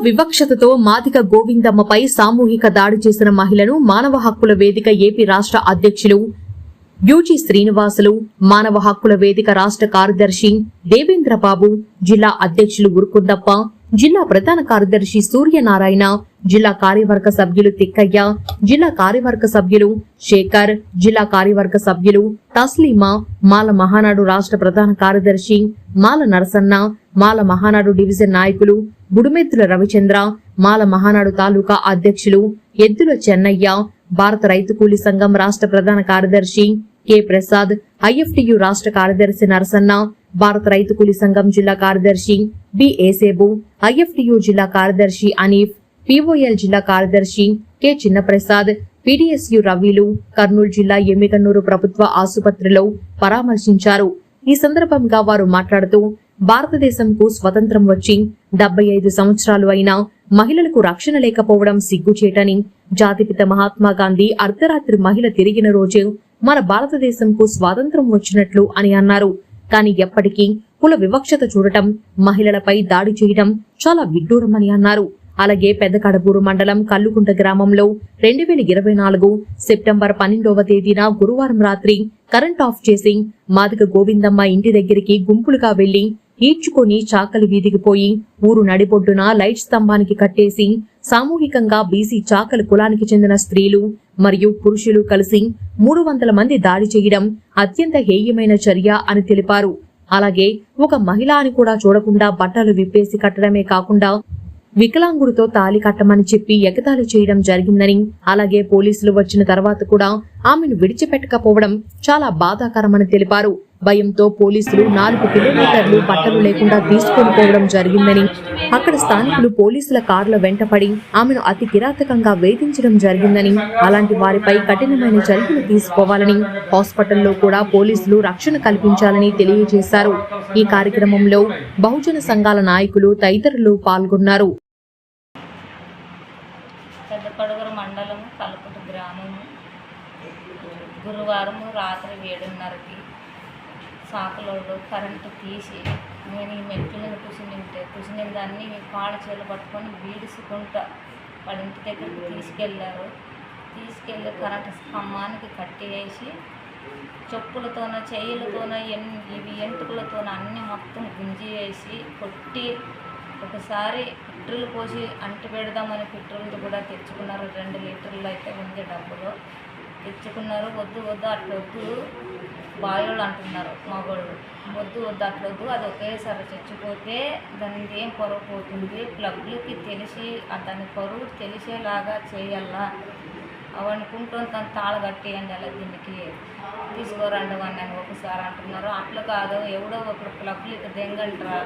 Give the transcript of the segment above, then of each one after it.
వివక్షతతో మాదిక గోవిందమ్మపై సామూహిక దాడి చేసిన మహిళను మానవ హక్కుల వేదిక ఏపీ రాష్ట్ర అధ్యక్షులు యూజీ శ్రీనివాసులు మానవ హక్కుల వేదిక రాష్ట్ర కార్యదర్శి దేవేంద్రబాబు జిల్లా అధ్యక్షులు ఉరుకుందప్ప జిల్లా ప్రధాన కార్యదర్శి సూర్యనారాయణ జిల్లా కార్యవర్గ సభ్యులు తిక్కయ్య జిల్లా కార్యవర్గ సభ్యులు శేఖర్ జిల్లా కార్యవర్గ సభ్యులు తస్లీమా మాల మహానాడు రాష్ట్ర ప్రధాన కార్యదర్శి మాల నరసన్న మాల మహానాడు డివిజన్ నాయకులు గుడుమెత్తుల రవిచంద్ర మాల మహానాడు తాలూకా అధ్యక్షులు ఎద్దుల చెన్నయ్య భారత రైతు కూలీ సంఘం రాష్ట్ర ప్రధాన కార్యదర్శి కె ప్రసాద్ ఐఎఫ్టియు రాష్ట్ర కార్యదర్శి నరసన్న భారత రైతు కూలీ సంఘం జిల్లా కార్యదర్శి బి ఏసేబు ఐఎఫ్టియు జిల్లా కార్యదర్శి అనీఫ్ పిఓఎల్ జిల్లా కార్యదర్శి కె చిన్నప్రసాద్ పిడిఎస్యు రవిలు కర్నూలు జిల్లా ఎమ్మికన్నూరు ప్రభుత్వ ఆసుపత్రిలో పరామర్శించారు. ఈ సందర్భంగా వారు మాట్లాడుతూ భారతదేశంకు స్వతంత్రం వచ్చి డెబ్బై ఐదు సంవత్సరాలు అయినా మహిళలకు రక్షణ లేకపోవడం సిగ్గుచేటని జాతిపిత మహాత్మా గాంధీ అర్ధరాత్రి మహిళ తిరిగిన రోజు మన భారతదేశంకు స్వాతంత్రం వచ్చినట్లు అని అన్నారు. కానీ ఎప్పటికీ కుల వివక్షత చూడటం మహిళలపై దాడి చేయడం చాలా విడ్డూరమని అన్నారు. అలాగే పెద్దకడబూరు మండలం కల్లుకుంట గ్రామంలో రెండు వేల ఇరవై నాలుగు సెప్టెంబర్ పన్నెండవ తేదీన గురువారం రాత్రి కరెంట్ ఆఫ్ చేసి మాదిక గోవిందమ్మ ఇంటి దగ్గరికి గుంపులుగా వెళ్ళి ఈడ్చుకొని చాకలి వీధికి పోయి ఊరు నడిబొడ్డున లైట్ స్తంభానికి కట్టేసి సామూహికంగా బీసీ చాకలి కులానికి చెందిన స్త్రీలు మరియు పురుషులు కలిసి మూడు వందల మంది దాడి చేయడం అత్యంత హేయమైన చర్య అని తెలిపారు. అలాగే ఒక మహిళ అని కూడా చూడకుండా బట్టలు విప్పేసి కట్టడమే కాకుండా వికలాంగుడితో తాలి కట్టమని చెప్పి ఎగతాళి చేయడం జరిగిందని అలాగే పోలీసులు వచ్చిన తర్వాత కూడా ఆమెను విడిచిపెట్టకపోవడం చాలా బాధాకరమని తెలిపారు. భయంతో పోలీసులు నాలుగు కిలోమీటర్లు బట్టలు లేకుండా తీసుకొని పోవడం జరిగిందని అక్కడ స్థానికులు పోలీసుల కార్ల వెంటపడి ఆమెను అతి కిరాతకంగా వేధించడం జరిగిందని అలాంటి వారిపై కఠినమైన చర్యలు తీసుకోవాలని హాస్పిటల్లో కూడా పోలీసులు రక్షణ కల్పించాలని తెలియజేశారు. ఈ కార్యక్రమంలో బహుజన సంఘాల నాయకులు తదితరులు పాల్గొన్నారు. గురువారం రాత్రి ఏడున్నరకి సాకులోడు కరెంటు తీసి నేను ఈ మెట్ల మీద కూర్చునింటే కూర్చుని దాన్ని కాళ్ళ చేలు పట్టుకొని బీడుసుకుంటా వాళ్ళ ఇంటి దగ్గరికి తీసుకెళ్ళారు. తీసుకెళ్ళి కరెంటు స్తంభానికి కట్టేసి చెప్పులతోన చెయ్యలతోన ఎన్ ఇవి ఎంటుకలతోన అన్నీ మొత్తం గుంజి వేసి కొట్టి ఒకసారి పెట్రోల్ పోసి అంటి పెడదామని పెట్రోల్ కూడా తెచ్చుకున్నారు. రెండు లీటర్లు అయితే ఉంది డబ్బులు. తెచ్చుకున్నారు. వద్దు వద్దు అట్లా వద్దు. బాయోళ్ళు అంటున్నారు మగోళ్ళు. వద్దు వద్దు అట్లా వద్దు అది ఒకేసారి చచ్చిపోతే దాని ఏం పొరవు పోతుంది? ప్లగ్లకి తెలిసి దాని పరువు తెలిసేలాగా చేయాలా? అవి అనుకుంటాం తను తాళ కట్టేయండి అలా దీనికి. తీసుకోరండి అని అని ఒకసారి అంటున్నారు. అట్లా కాదు ఎవడో ఒకరు ప్లగ్లకి దెంగంటారా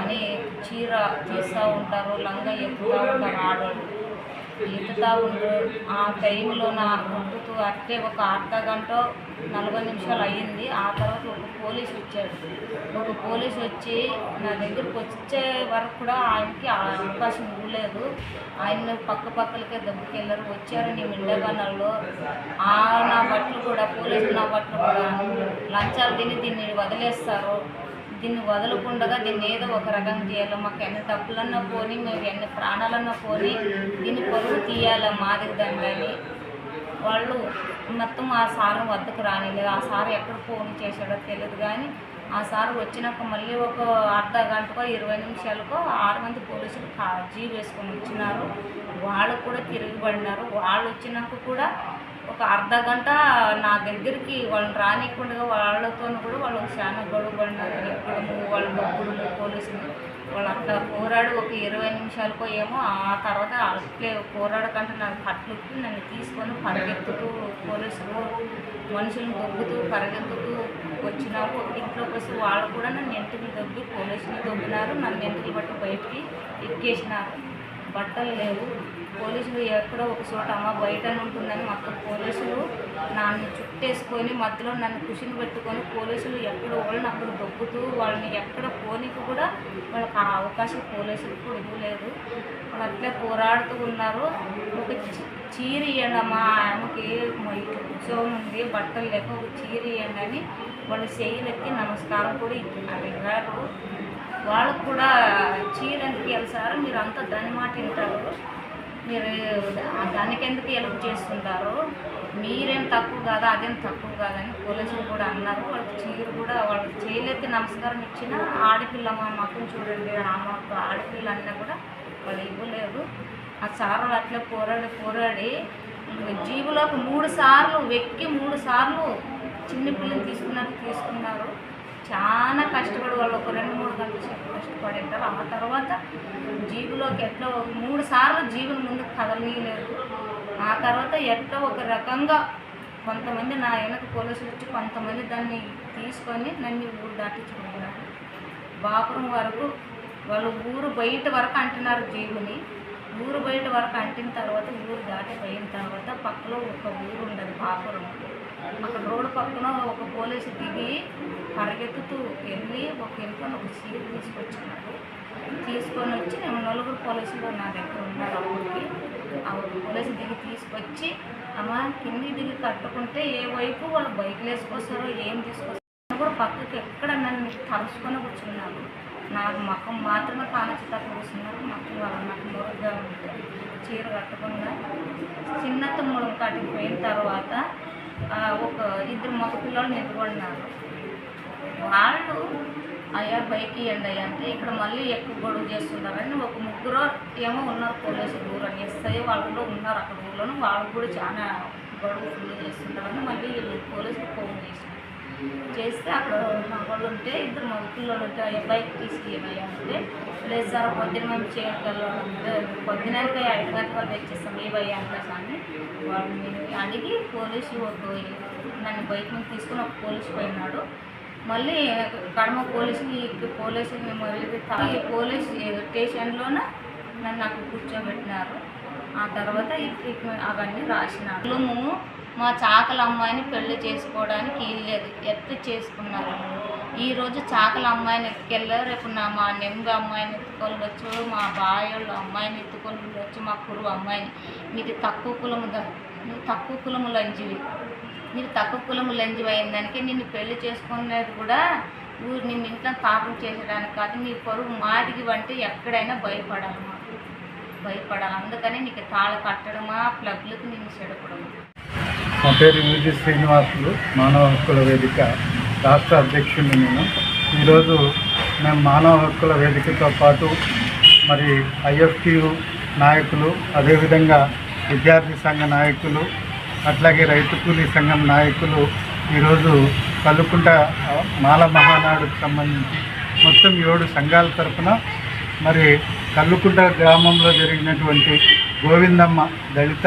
అని చీర తీస్తూ ఉంటారు లంగా ఎక్కుతూ ఉంటారు ఆడవాళ్ళు ఈతుతా ఉండు ఆ టైంలో నా కొట్టుతూ అట్టే ఒక అర్ధ గంట నలభై నిమిషాలు అయ్యింది. ఆ తర్వాత ఒక పోలీస్ వచ్చాడు. ఒక పోలీస్ వచ్చి నా దగ్గరకు వచ్చే వరకు కూడా ఆయనకి ఆ అవకాశం ఇవ్వలేదు. ఆయన పక్క పక్కలకే దెబ్బకెళ్ళారు వచ్చారు నీ మిండగానల్లో. ఆ నా బట్టలు కూడా పోలీసులు నా బట్టలు కూడా లంచాలు తిని దీన్ని వదిలేస్తారు. దీన్ని వదలకుండా దీన్ని ఏదో ఒక రకంగా చేయాలి. మాకు ఎన్ని డబ్బులన్నా పోని మేము ఎన్ని ప్రాణాలన్నా పోని దీన్ని పొరుగు తీయాలి మాదిరి దండని వాళ్ళు మొత్తం ఆ సారు వద్దకు రానిలేదు ఆ సారు ఎక్కడ ఫోన్ చేశాడో తెలియదు కానీ ఆ సారు వచ్చినాక మళ్ళీ ఒక అర్ధ గంటకో ఇరవై నిమిషాలకో ఆరు మంది పోలీసులు కా- జీప్ వేసుకొని వచ్చినారు. వాళ్ళు కూడా తిరిగిపడినారు వాళ్ళు వచ్చినాక కూడా ఒక అర్ధ గంట నా దగ్గరికి వాళ్ళని రానికుండా వాళ్ళతో కూడా వాళ్ళు చాలా గొడవ పడినారు ఎప్పుడు వాళ్ళు డబ్బులు పోలీసులు. వాళ్ళు అట్లా పోరాడు ఒక ఇరవై నిమిషాలకో ఏమో ఆ తర్వాత అట్లే పోరాడకంటే నాకు కట్లుకి నన్ను తీసుకొని పరిగెత్తుతూ పోలీసులు మనుషులను దొబ్బుతూ పరిగెత్తుతూ వచ్చినారు. ఇంట్లోకి వస్తే వాళ్ళు కూడా నన్ను ఎంటుకలు దొబ్బి పోలీసులు దొబ్బినారు. నన్ను ఎంటుకలు బట్టి బయటికి ఎక్కేసినారు. బట్టలు లేవు. పోలీసులు ఎక్కడో ఒక చోట అమ్మ బయట ఉంటుందని మొత్తం పోలీసులు నన్ను చుట్టేసుకొని మధ్యలో నన్ను కుషిని పెట్టుకొని పోలీసులు ఎక్కడ వాళ్ళని అక్కడ దొబ్బుతూ వాళ్ళని ఎక్కడ పోనీకి కూడా వాళ్ళకి ఆ అవకాశం పోలీసులు కూడా ఇవ్వలేదు వాళ్ళు అట్లే పోరాడుతూ ఉన్నారు. ఒక చీర ఇవ్వండి అమ్మా. ఆమెకి ఉత్సవం ఉంది. బట్టలు లేక ఒక చీర ఇవ్వండి అని వాళ్ళు చేయలెత్తి నమస్కారం కూడా ఇచ్చినారు వాళ్ళకు కూడా చీరెందుకు ఇవ్వాలి సార్. మీరు అంతా దాని మాట వింటారు. మీరు దానికి ఎందుకు హెల్ప్ చేస్తుంటారు? మీరేం తక్కువ కాదా? అదేం తక్కువ కాదని పోలీసులు కూడా అన్నారు. వాళ్ళకి చీర కూడా వాళ్ళకి చేయలేక నమస్కారం ఇచ్చిన ఆడపిల్ల మా మొత్తం చూడండి ఆ మాకు ఆడపిల్ల అన్నా కూడా వాళ్ళు ఇవ్వలేదు. ఆ సార్ అట్లా అట్లే పోరాడి పోరాడి జీవులకు మూడు సార్లు వెక్కి మూడు సార్లు చిన్న పిల్లలు తీసుకున్నారు. చాలా కష్టపడి వాళ్ళు. ఒక రెండు మూడు గంటల సేపు కష్టపడి ఉంటారు. ఆ తర్వాత జీబులోకి ఎట్లా మూడు సార్లు జీబుని ముందు కదలనీయలేదు. ఆ తర్వాత ఎట్లా ఒక రకంగా కొంతమంది నా వెనక పోలీసులు వచ్చి కొంతమంది దాన్ని తీసుకొని నన్ను ఊరు దాటించుకుంటున్నారు. బాపురం వరకు వాళ్ళు ఊరు బయట వరకు అంటున్నారు జీవుని ఊరు బయట వరకు అంటిన తర్వాత ఊరు దాటి పోయిన తర్వాత పక్కలో ఒక ఊరు ఉండదు బాపురం. అక్కడ రోడ్డు పక్కన ఒక పోలీసు దిగి పరిగెత్తుతూ వెళ్ళి ఒక ఇంట్లో ఒక చీర తీసుకొచ్చినారు తీసుకొని వచ్చి నేను నలుగురు పోలీసులు నా దగ్గర ఉన్నారు ఆ ఆ ఒక పోలీసు దిగి తీసుకొచ్చి అమ్మ కింది దిగి కట్టుకుంటే ఏ వైపు వాళ్ళు బైక్లు వేసుకొస్తారో ఏం తీసుకొస్తారో కూడా పక్కకి ఎక్కడ నన్ను తలుసుకొని కూర్చున్నారు. నాకు మకం మాత్రమే కానొచ్చి కూర్చున్నారు. మక్కలు వాళ్ళ నాకు మొరగా ఉంటే చీర కట్టకుండా చిన్న తుమ్ముడు కాటికి పోయిన తర్వాత ఒక ఇద్దరు మగ పిల్లలు నిద్రపడినారు వాళ్ళు అయ్యా బైక్ ఇవ్వండి అయ్యా అంటే ఇక్కడ మళ్ళీ ఎక్కువ గొడవ చేస్తున్నారని ఒక ముగ్గురు ఏమో ఉన్నారు పోలీసులు ఊరు అని ఎస్ఐ వాళ్ళు కూడా ఉన్నారు అక్కడ ఊర్లోనూ. వాళ్ళు కూడా చాలా గొడవ ఫుల్ చేస్తుంటారని మళ్ళీ వీళ్ళు పోలీసులు ఫోన్ చేస్తున్నారు చేస్తే అక్కడ మా వాళ్ళు ఉంటే ఇద్దరు మా పిల్లలు ఉంటే బైక్ తీసి ఏమయ్యా అంటే లేదు సార్ పొద్దున మేము చేయగలం అంటే పొద్దునకి ఐదు గంటలకు తెచ్చేస్తాం ఏవయ్యా అంటే అని వాళ్ళు నేను అడిగి పోలీసు ఒక నన్ను బైక్ మీద తీసుకుని ఒక పోలీసు పోయినాడు మళ్ళీ కడమ పోలీసుని పోలీసుని మళ్ళీ తాగి పోలీస్ స్టేషన్లోన నన్ను నాకు కూర్చోబెట్టినారు. ఆ తర్వాత ఈ ట్రీట్మెంట్ అవన్నీ రాసినారు. మా చాకల అమ్మాయిని పెళ్ళి చేసుకోవడానికి వీల్లేదు. ఎత్తి చేసుకున్నారు. ఈరోజు చాకల అమ్మాయిని ఎత్తుకెళ్ళారు రేపు నా మా నెంబ అమ్మాయిని ఎత్తుకొనవచ్చు మా బాయోళ్ళు అమ్మాయిని ఎత్తుకొని వచ్చు మా కురువు అమ్మాయిని. మీది తక్కువ కులము నువ్వు తక్కువ కులము లంజివి. నీకు తక్కువ కులము లంజివి అయిందానికి నిన్ను పెళ్ళి చేసుకునేది కూడా ఊరు నిన్ను ఇంట్లో పాపం చేసేయడానికి కాదు. నీ పొరుగు మాదిగి వంటి ఎక్కడైనా భయపడాలి మాకు. భయపడాలి. అందుకని నీకు తాళ కట్టడమా ప్లగ్లకు నిన్ను చెడపడము. నా పేరు యూజి శ్రీనివాసులు మానవ హక్కుల వేదిక రాష్ట్ర అధ్యక్షుడిని నేను. ఈరోజు మేము మానవ హక్కుల వేదికతో పాటు మరి ఐఎఫ్టియు నాయకులు అదేవిధంగా విద్యార్థి సంఘ నాయకులు అట్లాగే రైతు కూలీ సంఘం నాయకులు ఈరోజు కలుకుంట మాల మహానాడుకు సంబంధించి మొత్తం ఏడు సంఘాల తరఫున మరి కల్లుకుంట గ్రామంలో జరిగినటువంటి గోవిందమ్మ దళిత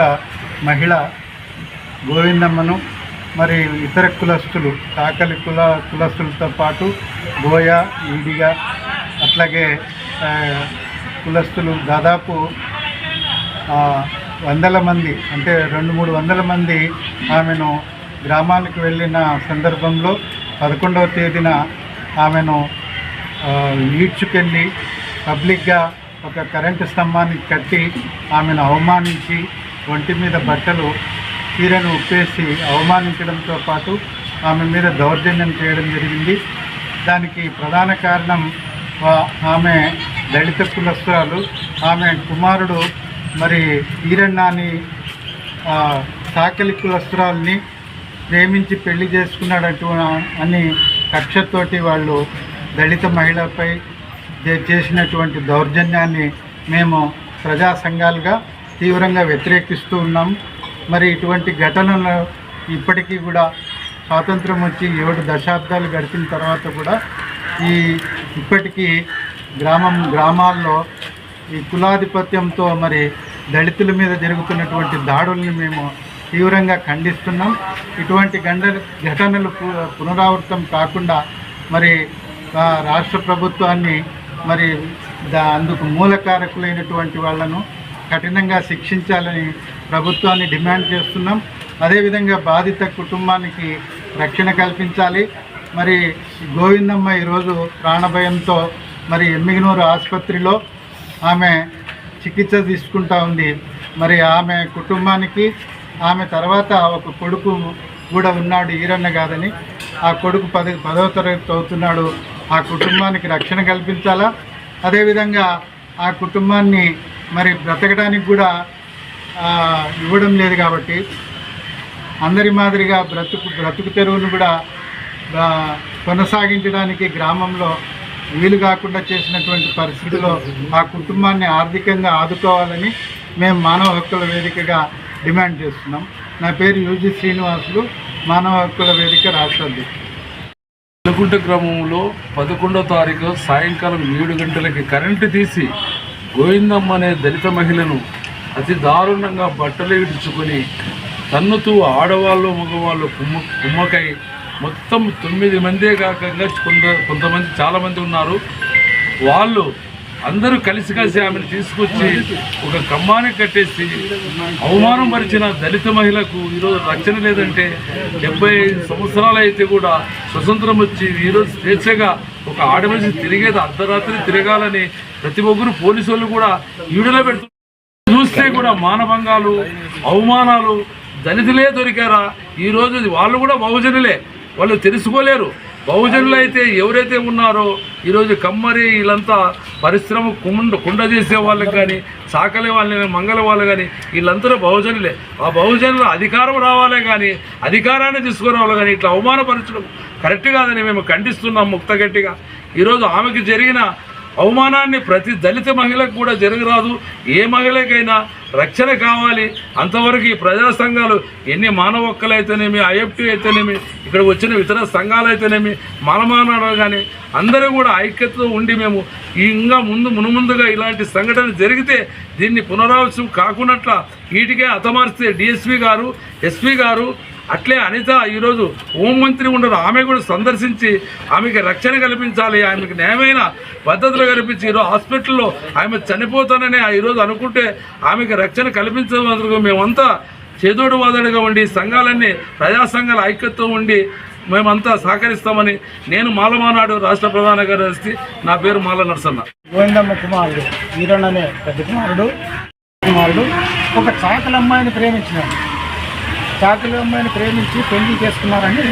మహిళ గోవిందమ్మను మరి ఇతర కులస్తులు కాకలి కుల కులస్తులతో పాటు గోయ ఈడిగ అట్లాగే కులస్తులు దాదాపు వందల మంది అంటే రెండు మూడు వందల మంది ఆమెను గ్రామానికి వెళ్ళిన సందర్భంలో పదకొండవ తేదీన ఆమెను ఈడ్చుకెళ్ళి పబ్లిక్గా ఒక కరెంటు స్తంభానికి కట్టి ఆమెను అవమానించి ఒంటి మీద బట్టలు చీరను ఉప్పేసి అవమానించడంతో పాటు ఆమె మీద దౌర్జన్యం చేయడం జరిగింది. దానికి ప్రధాన కారణం ఆమె దళిత కులస్తురాలు. ఆమె కుమారుడు మరి ఈరన్నాని సాకలి కులస్తురాల్ని ప్రేమించి పెళ్ళి చేసుకున్నాడటు అని కక్షతోటి వాళ్ళు దళిత మహిళపై చేసినటువంటి దౌర్జన్యాన్ని మేము ప్రజా సంఘాలుగా తీవ్రంగా వ్యతిరేకిస్తూ ఉన్నాం. మరి ఇటువంటి ఘటనలు ఇప్పటికీ కూడా స్వాతంత్రం వచ్చి ఏడు దశాబ్దాలు గడిచిన తర్వాత కూడా ఈ ఇప్పటికీ గ్రామం గ్రామాల్లో ఈ కులాధిపత్యంతో మరి దళితుల మీద జరుగుతున్నటువంటి దాడుల్ని మేము తీవ్రంగా ఖండిస్తున్నాం. ఇటువంటి గండ ఘటనలు పునరావృతం కాకుండా మరి రాష్ట్ర ప్రభుత్వాన్ని మరి దా అందుకు మూలకారకులైనటువంటి వాళ్ళను కఠినంగా శిక్షించాలని ప్రభుత్వాన్ని డిమాండ్ చేస్తున్నాం. అదేవిధంగా బాధిత కుటుంబానికి రక్షణ కల్పించాలి. మరి గోవిందమ్మ ఈరోజు ప్రాణభయంతో మరి ఎమ్మిగనూరు ఆసుపత్రిలో ఆమె చికిత్స తీసుకుంటా ఉంది. మరి ఆమె కుటుంబానికి ఆమె తర్వాత ఒక కొడుకు కూడా ఉన్నాడు ఈరన్న కాదని. ఆ కొడుకు పది పదవ తరగతి అవుతున్నాడు. ఆ కుటుంబానికి రక్షణ కల్పించాలా? అదేవిధంగా ఆ కుటుంబాన్ని మరి బ్రతకడానికి కూడా ఇవ్వడం లేదు కాబట్టి అందరి మాదిరిగా బ్రతుకు బ్రతుకు తెరువును కూడా కొనసాగించడానికి గ్రామంలో వీలు కాకుండా చేసినటువంటి పరిస్థితిలో ఆ కుటుంబాన్ని ఆర్థికంగా ఆదుకోవాలని మేము మానవ హక్కుల వేదికగా డిమాండ్ చేస్తున్నాం. నా పేరు యూజీ శ్రీనివాసులు మానవ హక్కుల వేదిక రాష్ట్ర అధ్యక్షుడు. వెలుగుంట గ్రామంలో పదకొండో తారీఖు సాయంకాలం ఏడు గంటలకి కరెంటు తీసి గోవిందమ్మ అనే దళిత మహిళను అతి దారుణంగా బట్టలు ఇడుచుకొని తన్నుతూ ఆడవాళ్ళు మగవాళ్ళు కుమ్మ కుమ్మకై మొత్తం తొమ్మిది మందే కాకుండా కొంత కొంతమంది చాలామంది ఉన్నారు. వాళ్ళు అందరూ కలిసి కలిసి ఆమెను తీసుకొచ్చి ఒక కమ్మానికి కట్టేసి అవమానం పరిచిన దళిత మహిళకు ఈరోజు రక్షణ లేదంటే డెబ్బై ఐదు సంవత్సరాలు అయితే కూడా స్వతంత్రం వచ్చి ఈరోజు స్వేచ్ఛగా ఒక ఆడమనిషి తిరిగేది అర్ధరాత్రి తిరగాలని ప్రతి ఒక్కరు పోలీసు వాళ్ళు కూడా ఈడలో పెడుతున్నారు చూస్తే కూడా మానభంగాలు అవమానాలు దళితులే దొరికారా? ఈరోజు వాళ్ళు కూడా బహుజనులే. వాళ్ళు తెలుసుకోలేరు. బహుజనులు అయితే ఎవరైతే ఉన్నారో ఈరోజు కమ్మరి వీళ్ళంతా పరిశ్రమ కుండ కుండ చేసే వాళ్ళకి కానీ సాకలే వాళ్ళని మంగళ వాళ్ళు కానీ వీళ్ళందరూ బహుజనులే. ఆ బహుజనులు అధికారం రావాలే కానీ అధికారాన్ని తీసుకురావాలి కానీ ఇట్లా అవమానపరచడం కరెక్ట్ కాదని మేము ఖండిస్తున్నాం ముక్త గట్టిగా. ఈరోజు ఆమెకి జరిగిన అవమానాన్ని ప్రతి దళిత మహిళకు కూడా జరగరాదు. ఏ మహిళకైనా రక్షణ కావాలి. అంతవరకు ఈ ప్రజా సంఘాలు ఎన్ని మానవ హక్కులు ఐఎఫ్టీ అయితేనేమి ఇక్కడ వచ్చిన ఇతర సంఘాలు అయితేనేమి మానమానాడు కానీ అందరూ కూడా ఐక్యతతో ఉండి మేము ఇంకా ముందు మునుముందుగా ఇలాంటి సంఘటన జరిగితే దీన్ని పునరావసం కాకున్నట్ల వీటికే హతమార్స్తే డిఎస్పి గారు ఎస్పీ గారు అట్లే అనిత ఈరోజు హోంమంత్రి ఉండరు. ఆమె కూడా సందర్శించి ఆమెకి రక్షణ కల్పించాలి ఆమెకి న్యాయమైన పద్ధతులు కల్పించి ఈరోజు హాస్పిటల్లో ఆమె చనిపోతానని ఆ ఈరోజు అనుకుంటే ఆమెకి రక్షణ కల్పించడానికి మేమంతా చేదోడు వాదడుగా ఉండి సంఘాలన్నీ ప్రజా సంఘాల ఐక్యత్వం ఉండి మేమంతా సహకరిస్తామని నేను మాలమానాడు రాష్ట్ర ప్రధాన కార్యదర్శి. నా పేరు మాల నరసన్న. గోవిందమ్మ కుమారుడు ఈరన్ అనే పెద్ద కుమారుడు కుమారుడు ఒక చాకల అమ్మాయిని ప్రేమించినాడు. కాకులు అమ్మాయిని ప్రేమించి పెళ్ళి చేసుకున్నారని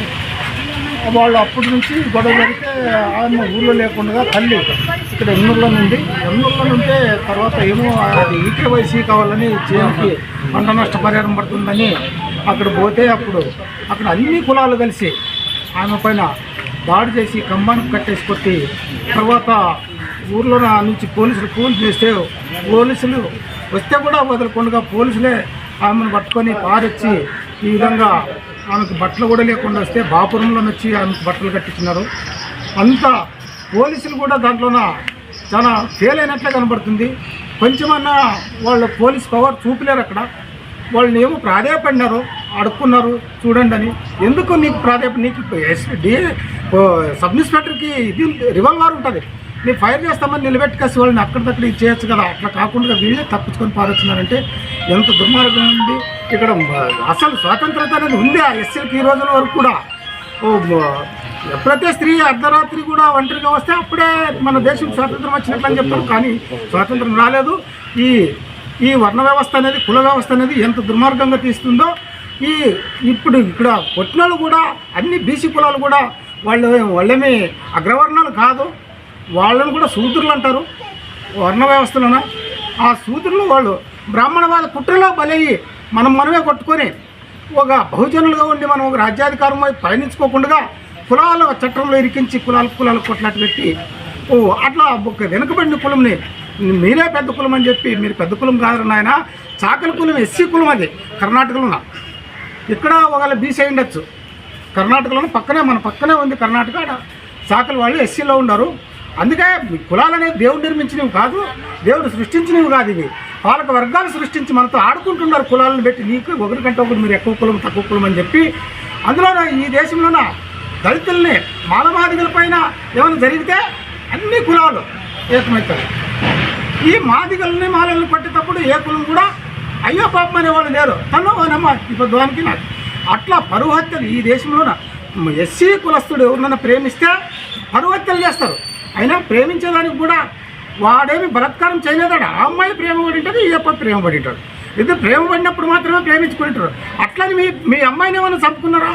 వాళ్ళు అప్పటి నుంచి గొడవ పెడితే ఆమె ఊళ్ళో లేకుండా తల్లి ఇక్కడ ఎన్నూరులో నుండి ఎన్నూరులో నుంటే తర్వాత ఏమో అది ఈకేవైసీ కావాలని చేతికి పంట నష్ట పరిహారం పడుతుందని అక్కడ పోతే అప్పుడు అక్కడ అన్ని కులాలు కలిసి ఆమె పైన దాడి చేసి కంబానికి కట్టేసి కొట్టి తర్వాత ఊర్లో నుంచి పోలీసులు ఫోన్ చేస్తే పోలీసులు వస్తే కూడా వదలకుండా పోలీసులే ఆమెను పట్టుకొని పారొచ్చి ఈ విధంగా ఆమెకు బట్టలు కూడా లేకుండా వస్తే బాపురంలో వచ్చి ఆమెకు బట్టలు కట్టించినారు. అంతా పోలీసులు కూడా దాంట్లోన చాలా ఫెయిల్ అయినట్లే కనబడుతుంది. కొంచెమన్నా వాళ్ళు పోలీస్ పవర్ చూపలేరు అక్కడ. వాళ్ళని ఏమో ప్రాధాయపడినారు అడుక్కున్నారు చూడండి అని. ఎందుకు నీకు ప్రాధాన్యత నీకు ఎస్ డి సబ్ ఇన్స్పెక్టర్కి ఇది రివాల్వర్ ఉంటుంది. నేను ఫైర్ చేస్తామని నిలబెట్టుకేసి వాళ్ళని అక్కడిదక్కడ ఇది చేయొచ్చు కదా. అట్లా కాకుండా వీళ్ళే తప్పించుకొని పారొచ్చినారంటే ఎంత దుర్మార్గం ఉంది ఇక్కడ అసలు స్వాతంత్రత అనేది ఉంది ఆ ఎస్సీలకి ఈ రోజుల వరకు కూడా. ఎప్పుడైతే స్త్రీ అర్ధరాత్రి కూడా ఒంటరిగా వస్తే అప్పుడే మన దేశం స్వాతంత్రం వచ్చినట్లు అని చెప్తారు కానీ స్వాతంత్రం రాలేదు. ఈ ఈ వర్ణ వ్యవస్థ అనేది కుల వ్యవస్థ అనేది ఎంత దుర్మార్గంగా తీస్తుందో ఈ ఇప్పుడు ఇక్కడ కొట్టినోళ్ళు కూడా అన్ని బీసీ కులాలు కూడా వాళ్ళు వాళ్ళేమి అగ్రవర్ణాలు కాదు. వాళ్ళని కూడా శూద్రులు అంటారు. వర్ణ వ్యవస్థలోన? ఆ శూద్రులు వాళ్ళు బ్రాహ్మణవాద కుట్రలో బలయ్యి మనం మనమే కొట్టుకొని ఒక బహుజనులుగా ఉండి మనం ఒక రాజ్యాధికారం వైపు పయనించుకోకుండా కులాల చట్టంలో ఇరికించి కులాల కులాల కొట్లాట పెట్టి ఓ అట్లా ఒక వెనుకబడిన కులంని మీరే పెద్ద కులం అని చెప్పి మీరు పెద్ద కులం కాదు నాయన చాకలి కులం ఎస్సీ కులం అది కర్ణాటకలో ఇక్కడ ఒకవేళ బీసీ అయ్యుండొచ్చు ఉండొచ్చు. పక్కనే మన పక్కనే ఉంది కర్ణాటక ఆడ చాకలి వాళ్ళు ఎస్సీలో ఉన్నారు అందుకే కులాలు అనేది దేవుడు నిర్మించినవి కాదు దేవుడు సృష్టించినవి కాదు ఇవి. పాలక వర్గాలు సృష్టించి మనతో ఆడుకుంటున్నారు కులాలను పెట్టి నీకు ఒకరికంటే ఒకరు మీరు ఎక్కువ కులం తక్కువ కులం అని చెప్పి. అందులోనూ ఈ దేశంలోన దళితుల్ని మానవాదికల పైన ఏమైనా జరిగితే అన్ని కులాలు ఏకమవుతారు ఈ మాదిగల్ని మాలల్ని పట్టేటప్పుడు ఏ కులం కూడా అయ్యో పాపం అనేవాళ్ళు లేరు. తను ఓనమ్మ ఇప్పుడు దానికి నాకు అట్లా పరువు హత్యలు ఈ దేశంలోన ఎస్సీ కులస్తుడు ఎవరినైనా ప్రేమిస్తే పరువు హత్యలు చేస్తారు. అయినా ప్రేమించేదానికి కూడా వాడేమి బలత్కారం చేయలేదాడు. ఆ అమ్మాయి ప్రేమ పడి ఉంటుంది ఈ అప్ప ప్రేమ పడి ఉంటాడు ప్రేమ పడినప్పుడు మాత్రమే ప్రేమించుకుంటారు. అట్లని మీ మీ అమ్మాయిని ఏమైనా చంపుకున్నారా?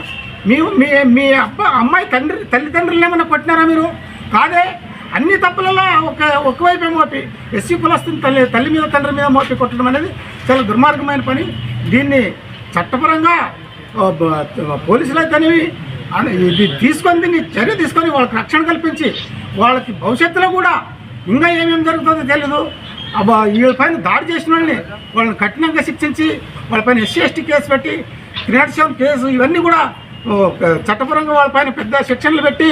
మీ మీ మీ అబ్బ అమ్మాయి తండ్రి తల్లిదండ్రులు ఏమైనా కొట్టినారా మీరు? కాదే అన్ని తప్పులలో ఒక ఒకవైపే మోపి ఎస్సీ కులస్తుని తల్లి తల్లి మీద తండ్రి మీద మోపి కొట్టడం అనేది చాలా దుర్మార్గమైన పని. దీన్ని చట్టపరంగా పోలీసులు అయితేనేవి ఇది తీసుకొని చర్య తీసుకొని వాళ్ళకి రక్షణ కల్పించి వాళ్ళకి భవిష్యత్తులో కూడా ఇంకా ఏమేమి జరుగుతుందో తెలియదు అబ్బా వీళ్ళ పైన దాడి చేసిన వాళ్ళని వాళ్ళని కఠినంగా శిక్షించి వాళ్ళపైన ఎస్సీ ఎస్టీ కేసు పెట్టి క్రియాటిషన్ కేసు ఇవన్నీ కూడా చట్టపరంగా వాళ్ళపైన పెద్ద శిక్షణలు పెట్టి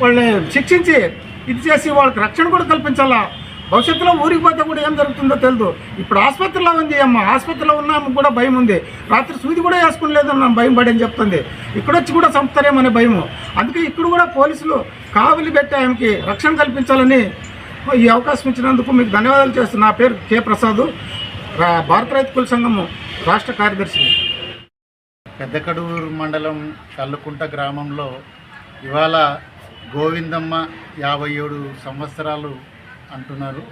వాళ్ళని శిక్షించి ఇది చేసి వాళ్ళకి రక్షణ కూడా కల్పించాలా? భవిష్యత్తులో ఊరికి పోతే కూడా ఏం జరుగుతుందో తెలియదు ఇప్పుడు ఆసుపత్రిలో ఉంది అమ్మ ఆసుపత్రిలో ఉన్నాము కూడా భయం ఉంది. రాత్రి సూది కూడా వేసుకుని నా భయం పడని చెప్తుంది. ఇక్కడ వచ్చి కూడా చంపుతారేమనే భయము. అందుకే ఇక్కడ కూడా పోలీసులు కావలి పెట్టి ఆమెకి రక్షణ కల్పించాలని ఈ అవకాశం ఇచ్చినందుకు మీకు ధన్యవాదాలు చేస్తున్నా నా పేరు కె ప్రసాద్. రా- భారత రైతు కుల సంఘము రాష్ట్ర కార్యదర్శి. పెద్దకడూరు మండలం కల్లుకుంట గ్రామంలో ఇవాళ గోవిందమ్మ యాభై ఏడు సంవత్సరాలు అంటున్నారు.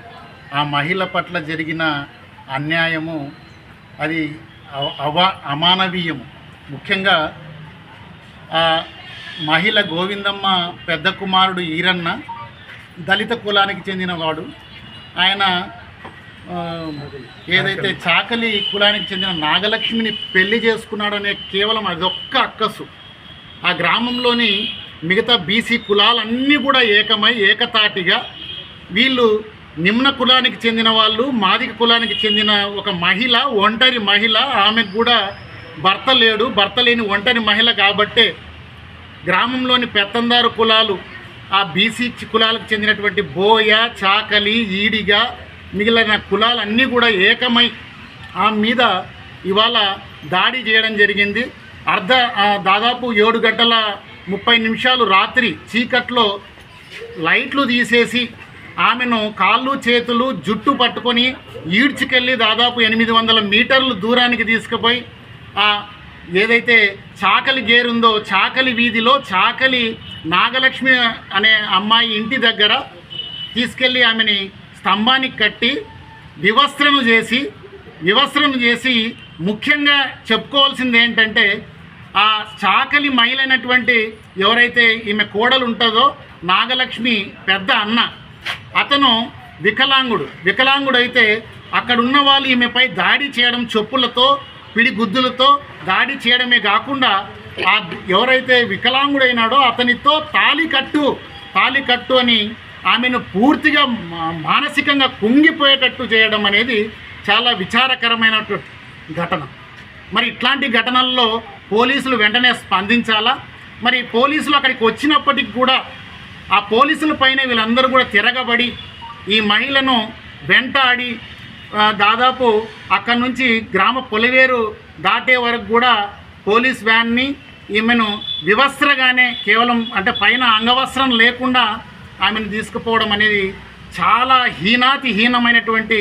ఆ మహిళ పట్ల జరిగిన అన్యాయము అది అవ- అవ అమానవీయము. ముఖ్యంగా ఆ మహిళ గోవిందమ్మ పెద్ద కుమారుడు ఈరన్న దళిత కులానికి చెందినవాడు. ఆయన ఏదైతే చాకలి కులానికి చెందిన నాగలక్ష్మిని పెళ్ళి చేసుకున్నాడనే కేవలం అదొక్క అక్కసు. ఆ గ్రామంలోని మిగతా బీసీ కులాలన్నీ కూడా ఏకమై ఏకతాటిగా వీళ్ళు నిమ్న కులానికి చెందిన వాళ్ళు మాదిక కులానికి చెందిన ఒక మహిళ ఒంటరి మహిళ. ఆమెకు కూడా భర్త లేడు. భర్త లేని ఒంటరి మహిళ కాబట్టే గ్రామంలోని పెత్తందారు కులాలు ఆ బీసీ చి- కులాలకు చెందినటువంటి బోయ చాకలి ఈడిగా మిగిలిన కులాలన్నీ కూడా ఏకమై ఆమె మీద ఇవాళ దాడి చేయడం జరిగింది. అర్ధ దాదాపు ఏడు గంటల ముప్పై నిమిషాలు రాత్రి చీకట్లో లైట్లు తీసేసి ఆమెను కాళ్ళు చేతులు జుట్టు పట్టుకొని ఈడ్చుకెళ్ళి దాదాపు ఎనిమిది వందల మీటర్లు దూరానికి తీసుకుపోయి ఏదైతే చాకలి గేరుందో చాకలి వీధిలో చాకలి నాగలక్ష్మి అనే అమ్మాయి ఇంటి దగ్గర తీసుకెళ్ళి ఆమెని స్తంభానికి కట్టి వివస్త్రను చేసి వివస్త్రను చేసి ముఖ్యంగా చెప్పుకోవాల్సింది ఏంటంటే ఆ చాకలి మహిళైనటువంటి ఎవరైతే ఈమె కోడలు ఉంటుందో నాగలక్ష్మి పెద్ద అన్న. అతను వికలాంగుడు. వికలాంగుడు అయితే అక్కడ ఉన్న వాళ్ళు ఈమెపై దాడి చేయడం చెప్పులతో పిడి గుద్దులతో దాడి చేయడమే కాకుండా ఆ ఎవరైతే వికలాంగుడైనాడో అతనితో తాలి కట్టు తాలి కట్టు అని ఆమెను పూర్తిగా మా- మానసికంగా కుంగిపోయేటట్టు చేయడం అనేది చాలా విచారకరమైన ఘటన. మరి ఇట్లాంటి ఘటనల్లో పోలీసులు వెంటనే స్పందించాలా? మరి పోలీసులు అక్కడికి వచ్చినప్పటికి కూడా ఆ పోలీసుల పైన వీళ్ళందరూ కూడా తిరగబడి ఈ మహిళను వెంటాడి దాదాపు అక్కడి నుంచి గ్రామ పొలివేరు దాటే వరకు కూడా పోలీస్ వ్యాన్ని ఈమెను వివస్త్రగానే కేవలం అంటే పైన అంగవస్త్రం లేకుండా ఆమెను తీసుకుపోవడం అనేది చాలా హీనాతి హీనమైనటువంటి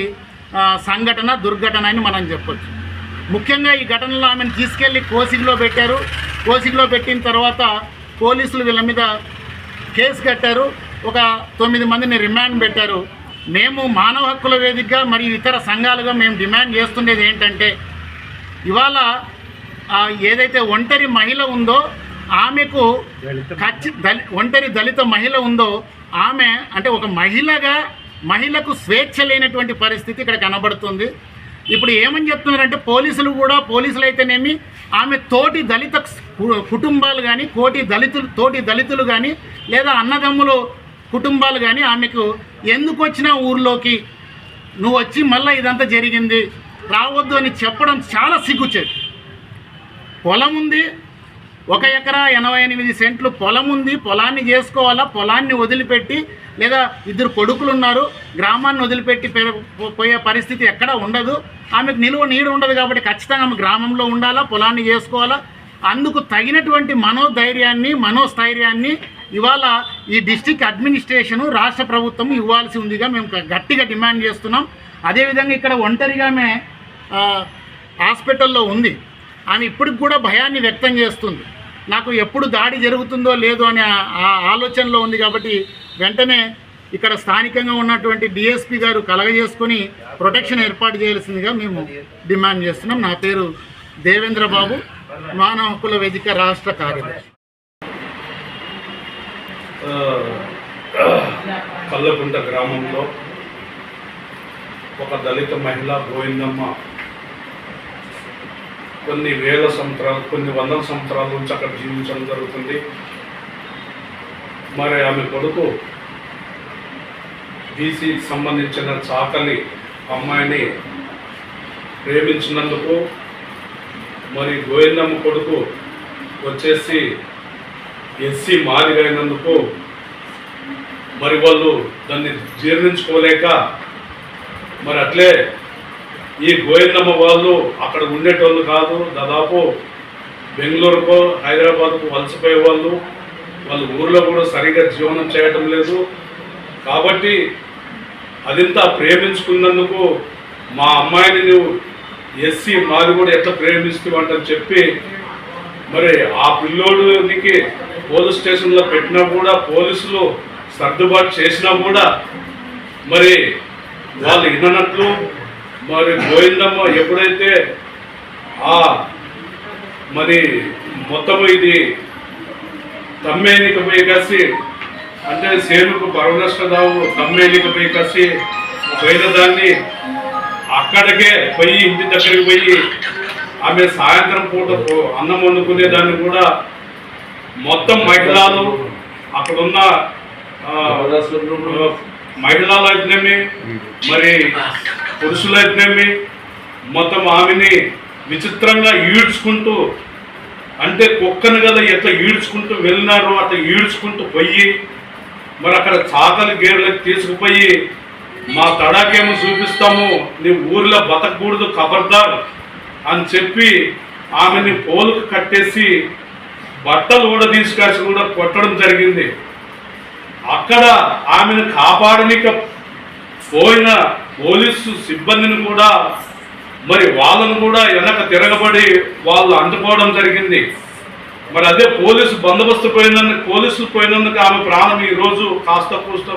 సంఘటన దుర్ఘటన అని మనం చెప్పొచ్చు. ముఖ్యంగా ఈ ఘటనలో ఆమెను తీసుకెళ్ళి కోసిగిలో పెట్టారు. కోసిగిలో పెట్టిన తర్వాత పోలీసులు వీళ్ళ మీద కేసు కట్టారు. ఒక తొమ్మిది మందిని రిమాండ్ పెట్టారు. మేము మానవ హక్కుల వేదికగా మరియు ఇతర సంఘాలుగా మేము డిమాండ్ చేస్తుండేది ఏంటంటే ఇవాళ ఏదైతే ఒంటరి మహిళ ఉందో ఆమెకు ఖచ్చి దళి ఒంటరి దళిత మహిళ ఉందో ఆమె అంటే ఒక మహిళగా మహిళకు స్వేచ్ఛ లేనటువంటి పరిస్థితి ఇక్కడ కనబడుతుంది. ఇప్పుడు ఏమని చెప్తున్నారంటే పోలీసులు కూడా పోలీసులు అయితేనేమి ఆమె తోటి దళిత కుటుంబాలు కానీ కోటి దళితులు తోటి దళితులు కానీ లేదా అన్నదమ్ములు కుటుంబాలు కానీ ఆమెకు ఎందుకు వచ్చినా ఊర్లోకి నువ్వు వచ్చి మళ్ళీ ఇదంతా జరిగింది రావద్దు అని చెప్పడం చాలా సిగ్గుచేది పొలం ఉంది ఒక ఎకరా ఎనభై ఎనిమిది సెంట్లు పొలం ఉంది పొలాన్ని చేసుకోవాలా పొలాన్ని వదిలిపెట్టి లేదా ఇద్దరు కొడుకులు ఉన్నారు గ్రామాన్ని వదిలిపెట్టి పోయే పరిస్థితి ఎక్కడ ఉండదు. ఆమెకు నిలువ నీడు ఉండదు కాబట్టి ఖచ్చితంగా ఆమె గ్రామంలో ఉండాలా పొలాన్ని చేసుకోవాలా. అందుకు తగినటువంటి మనోధైర్యాన్ని మనోస్థైర్యాన్ని ఇవాళ ఈ డిస్టిక్ అడ్మినిస్ట్రేషను రాష్ట్ర ప్రభుత్వం ఇవ్వాల్సి ఉందిగా మేము గట్టిగా డిమాండ్ చేస్తున్నాం. అదేవిధంగా ఇక్కడ ఒంటరిగా ఆమె హాస్పిటల్లో ఉంది. ఆమె ఇప్పటికి కూడా భయాన్ని వ్యక్తం చేస్తుంది. నాకు ఎప్పుడు దాడి జరుగుతుందో లేదో అనే ఆ- ఆలోచనలో ఉంది కాబట్టి వెంటనే ఇక్కడ స్థానికంగా ఉన్నటువంటి డిఎస్పి గారు కలగజేసుకొని ప్రొటెక్షన్ ఏర్పాటు చేయాల్సిందిగా మేము డిమాండ్ చేస్తున్నాం. నా పేరు దేవేంద్ర బాబు మానవ హక్కుల వేదిక రాష్ట్ర కార్యదర్శి. కల్లకుంట గ్రామంలో ఒక దళిత మహిళ గోవిందమ్మ కొన్ని వేల సంవత్సరాలు కొన్ని వందల సంవత్సరాల నుంచి అక్కడ జీవించడం జరుగుతుంది. మరి ఆమె కొడుకు బీసీకి సంబంధించిన చాకలి అమ్మాయిని ప్రేమించినందుకు మరి గోవిందమ్మ కొడుకు వచ్చేసి ఎస్సీ మాదిరైనందుకు మరి వాళ్ళు దాన్ని జీర్ణించుకోలేక మరి అట్లే ఈ గోవిందమ్మ వాళ్ళు అక్కడ ఉండేటోళ్ళు కాదు. దాదాపు బెంగళూరుకో హైదరాబాద్కు వలసపోయే వాళ్ళు. వాళ్ళ ఊర్లో కూడా సరిగ్గా జీవనం చేయటం లేదు. కాబట్టి అదింతా ప్రేమించుకున్నందుకు మా అమ్మాయిని నువ్వు ఎస్సీ మాది కూడా ఎట్లా ప్రేమిస్తావంటని చెప్పి మరి ఆ పిల్లోడికి పోలీస్ స్టేషన్లో పెట్టినా కూడా పోలీసులు సర్దుబాటు చేసినా కూడా మరి వాళ్ళు విననట్లు మరి గోవిందమ్మ ఎప్పుడైతే ఆ మరి మొత్తం ఇది తమ్మేనికి పోయి కసి అంటే సేనుకు పరమనష్టదావు తమ్మేనికి పోయి కసి పోయిన దాన్ని అక్కడికే పోయి ఇంటి దగ్గరికి పోయి ఆమె సాయంత్రం పూట అన్నం వండుకునే దాన్ని కూడా మొత్తం మహిళలు అక్కడున్న మహిళలు అయితేనేమి మరి పురుషులైతేనేమి మొత్తం ఆమెని విచిత్రంగా ఈడ్చుకుంటూ అంటే కుక్కను కదా ఎట్లా ఈడ్చుకుంటూ వెళ్ళినారో అట్లా ఈడ్చుకుంటూ పోయి మరి అక్కడ చాకలి గేర్లకు తీసుకుపోయి మా తడాకేమో చూపిస్తాము నీ ఊరిలో బతకూడదు ఖబర్దార్ అని చెప్పి ఆమెని పోలుకు కట్టేసి బట్టలు కూడా తీసుకొచ్చి కూడా కొట్టడం జరిగింది. అక్కడ ఆమెను కాపాడనిక పోయిన పోలీసు సిబ్బందిని కూడా మరి వాళ్ళను కూడా వెనక తిరగబడి వాళ్ళు అంటుకోవడం జరిగింది. మరి అదే పోలీసు బందోబస్తు పోయినందుకు పోలీసులు పోయినందుకు ఆమె ప్రాణం ఈ రోజు కాస్త కూస్త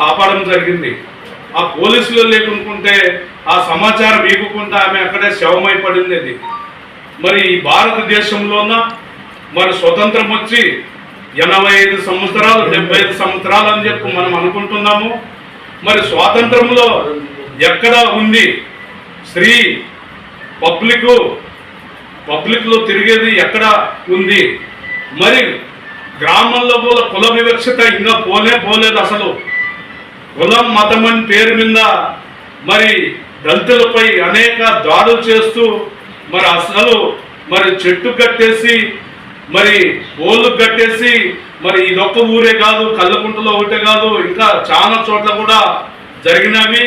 కాపాడడం జరిగింది. ఆ పోలీసులు లేకుంటే ఆ సమాచారం ఇవ్వకుండా ఆమె అక్కడే శవమై పడింది అది. మరి ఈ భారతదేశంలోన మరి స్వతంత్రం వచ్చి ఎనభై ఐదు సంవత్సరాలు డెబ్బై ఐదు సంవత్సరాలు అని చెప్పి మనం అనుకుంటున్నాము. మరి స్వాతంత్రంలో ఎక్కడ ఉంది? స్త్రీ పబ్లిక్ పబ్లిక్లో తిరిగేది ఎక్కడ ఉంది? మరి గ్రామంలో కూడా కుల వివక్షత ఇంకా పోలే పోలేదు అసలు. కులం మతం అని పేరు మీద మరి దళితులపై అనేక దాడులు చేస్తూ మరి అసలు మరి చెట్టు కట్టేసి మరి ఓళ్ళు కట్టేసి మరి ఇదొక్క ఊరే కాదు కళ్ళకుంటలో ఒకటే కాదు ఇంకా చాలా చోట్ల కూడా జరిగినవి.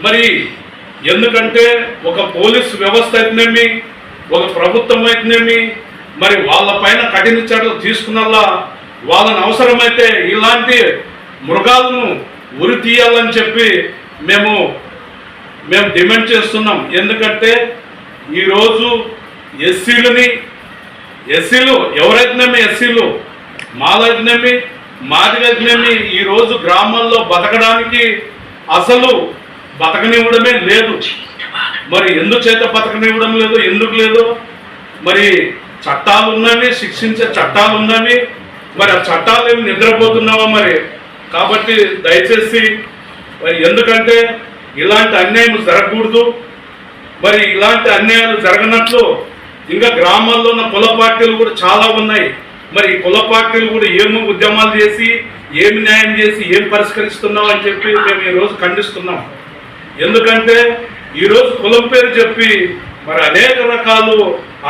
మరి ఎందుకంటే ఒక పోలీస్ వ్యవస్థ అయితేనేమి ఒక ప్రభుత్వం అయితేనేమి మరి వాళ్ళ పైన కఠిన చర్యలు తీసుకున్నలా వాళ్ళని అవసరమైతే ఇలాంటి మృగాలను ఉరి తీయాలని చెప్పి మేము మేము డిమాండ్ చేస్తున్నాం. ఎందుకంటే ఈరోజు ఎస్సీలని ఎస్సీలు ఎవరైతేనేమి ఎస్సీలు మాలైతేనేమి మాదిగైతేనేమి ఈరోజు గ్రామాల్లో బతకడానికి అసలు బతకనివ్వడమే లేదు. మరి ఎందుచేత బతకనివ్వడం లేదు? ఎందుకు లేదు? మరి చట్టాలు ఉన్నవి శిక్షించే చట్టాలు ఉన్నవి. మరి ఆ చట్టాలు ఏమి నిద్రపోతున్నావా మరి? కాబట్టి దయచేసి మరి ఎందుకంటే ఇలాంటి అన్యాయం జరగకూడదు. మరి ఇలాంటి అన్యాయాలు జరగనట్లు ఇంకా గ్రామాల్లో ఉన్న కుల పార్టీలు కూడా చాలా ఉన్నాయి. మరి ఈ కుల పార్టీలు కూడా ఏమో ఉద్యమాలు చేసి ఏమి న్యాయం చేసి ఏం పరిష్కరిస్తున్నాం అని చెప్పి మేము ఈరోజు ఖండిస్తున్నాం. ఎందుకంటే ఈరోజు కులం పేరు చెప్పి మరి అనేక రకాలు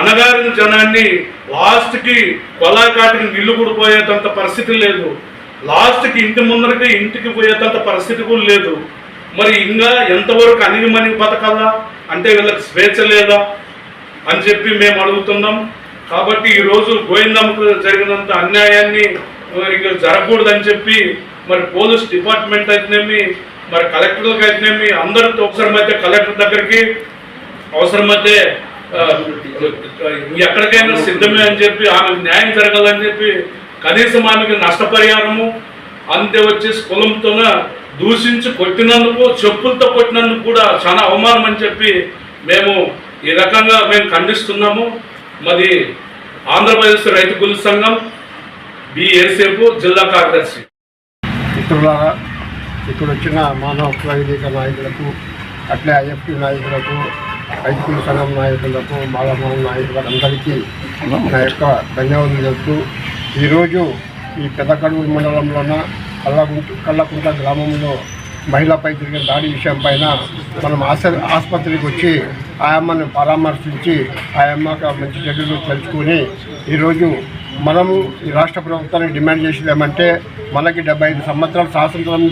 అనగారిన జనాన్ని లాస్ట్కి కొలాకాటికి నిల్లు కూడా పోయేటంత పరిస్థితి లేదు. లాస్ట్కి ఇంటి ముందరికి ఇంటికి పోయేటంత పరిస్థితి కూడా లేదు. మరి ఇంకా ఎంతవరకు అనిగి మనిగి బతకాలా? అంటే వీళ్ళకి స్వేచ్ఛ లేదా? అని చెప్పి మేము అడుగుతున్నాం. కాబట్టి ఈరోజు గోవిందమ్మకు జరిగినంత అన్యాయాన్ని ఇక జరగకూడదని చెప్పి మరి పోలీస్ డిపార్ట్మెంట్ అయితేనేమి మరి కలెక్టర్లకు అయితేనేమి అందరితో అవసరమైతే కలెక్టర్ దగ్గరికి అవసరమైతే ఎక్కడికైనా సిద్ధమే అని చెప్పి ఆమెకు న్యాయం జరగాలని చెప్పి కనీసం ఆమెకి నష్టపరిహారము అంతే వచ్చేసి కులంతోన దూషించి కొట్టినందుకు చెప్పులతో కొట్టినందుకు కూడా చాలా అవమానం అని చెప్పి మేము ఈ రకంగా మేము ఖండిస్తున్నాము. మరి ఆంధ్రప్రదేశ్ రైతు కుల సంఘం బిఎస్ఎఫ్ జిల్లా కార్యదర్శి. మిత్రులారా ఇక్కడ వచ్చిన మానవ హక్కుల నాయకులకు అట్లే ఐఎఫ్టీ నాయకులకు రైతు సంఘం నాయకులకు బాలమోహన్ నాయకులందరికీ నా యొక్క ధన్యవాదాలు చెప్తూ ఈరోజు ఈ పెద్దకడూరు మండలంలోన కళ్ళకుంట కళ్ళకుంట గ్రామంలో మహిళపై జరిగిన దాడి విషయం పైన మనం ఆశ ఆసుపత్రికి వచ్చి ఆయమ్మను పరామర్శించి ఆయమ్మకు మంచి చెడులు తెలుసుకొని ఈరోజు మనము ఈ రాష్ట్ర ప్రభుత్వానికి డిమాండ్ చేసేది ఏమంటే మనకి డెబ్బై ఐదు సంవత్సరాలు స్వాతంత్రం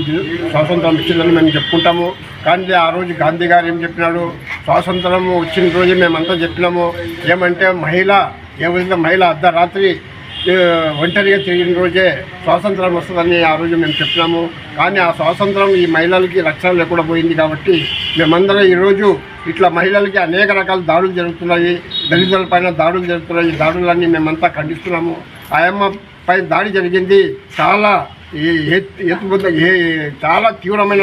స్వాతంత్రం ఇచ్చిందని మేము చెప్పుకుంటాము. కానీ ఆ రోజు గాంధీ గారు ఏం చెప్పినాడు? స్వాతంత్రం వచ్చిన రోజు మేమంతా చెప్పినాము. ఏమంటే మహిళ ఏ విధంగా మహిళ అర్ధరాత్రి ఒంటరిగా తిరిగిన రోజే స్వాతంత్రం వస్తుందని ఆ రోజు మేము చెప్పినాము. కానీ ఆ స్వాతంత్రం ఈ మహిళలకి రక్షణ లేకుండా పోయింది కాబట్టి మేమందరం ఈరోజు ఇట్లా మహిళలకి అనేక రకాల దాడులు జరుగుతున్నాయి దళితుల పైన దాడులు జరుగుతున్నాయి. ఈ దాడులన్నీ మేమంతా ఖండిస్తున్నాము. ఆయమ్మ పై దాడి జరిగింది. చాలా ఈ ఎత్తుబుద్ధ ఏ చాలా తీవ్రమైన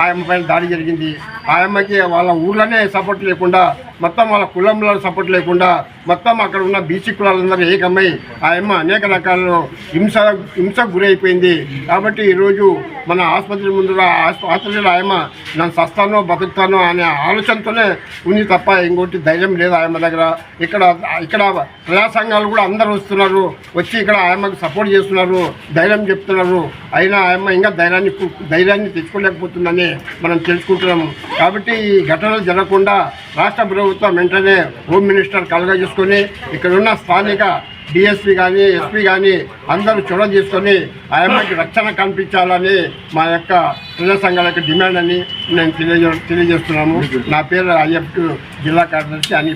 ఆయమ్మ పైన దాడి జరిగింది. ఆయమ్మకి వాళ్ళ ఊర్లోనే సపోర్ట్ లేకుండా మొత్తం వాళ్ళ కులంలో సపోర్ట్ లేకుండా మొత్తం అక్కడ ఉన్న బీసీ కులాలందరూ ఏకమై ఆయమ్మ అనేక రకాల హింస హింసకు గురైపోయింది. కాబట్టి ఈరోజు మన ఆసుపత్రి ముందు ఆసుపత్రిలో ఆయమ్మ నన్ను సస్తానో బతుకుతానో అనే ఆలోచనతోనే ఉంది తప్ప ఇంకోటి ధైర్యం లేదు ఆయమ్మ దగ్గర. ఇక్కడ ఇక్కడ ప్రజా సంఘాలు కూడా అందరూ వస్తున్నారు. వచ్చి ఇక్కడ ఆయమ్మకు సపోర్ట్ చేస్తున్నారు. ధైర్యం చెప్తున్నారు. అయినా ఆయమ్మ ఇంకా ధైర్యాన్ని ధైర్యాన్ని తెచ్చుకోలేకపోతుందని మనం తెలుసుకుంటున్నాము. కాబట్టి ఈ ఘటనలు జరగకుండా రాష్ట్ర ప్రభుత్వం ప్రభుత్వం వెంటనే హోమ్ మినిస్టర్ కలగా ఇక్కడ ఉన్న స్థానిక డిఎస్పీ కానీ ఎస్పీ కానీ అందరూ చొరవ తీసుకొని ఆయమ్మకి రక్షణ కల్పించాలని మా యొక్క ప్రజా సంఘాల యొక్క డిమాండ్ అని నేను తెలియజే తెలియజేస్తున్నాము. నా పేరు ఐఎఫ్ జిల్లా కార్యదర్శి అని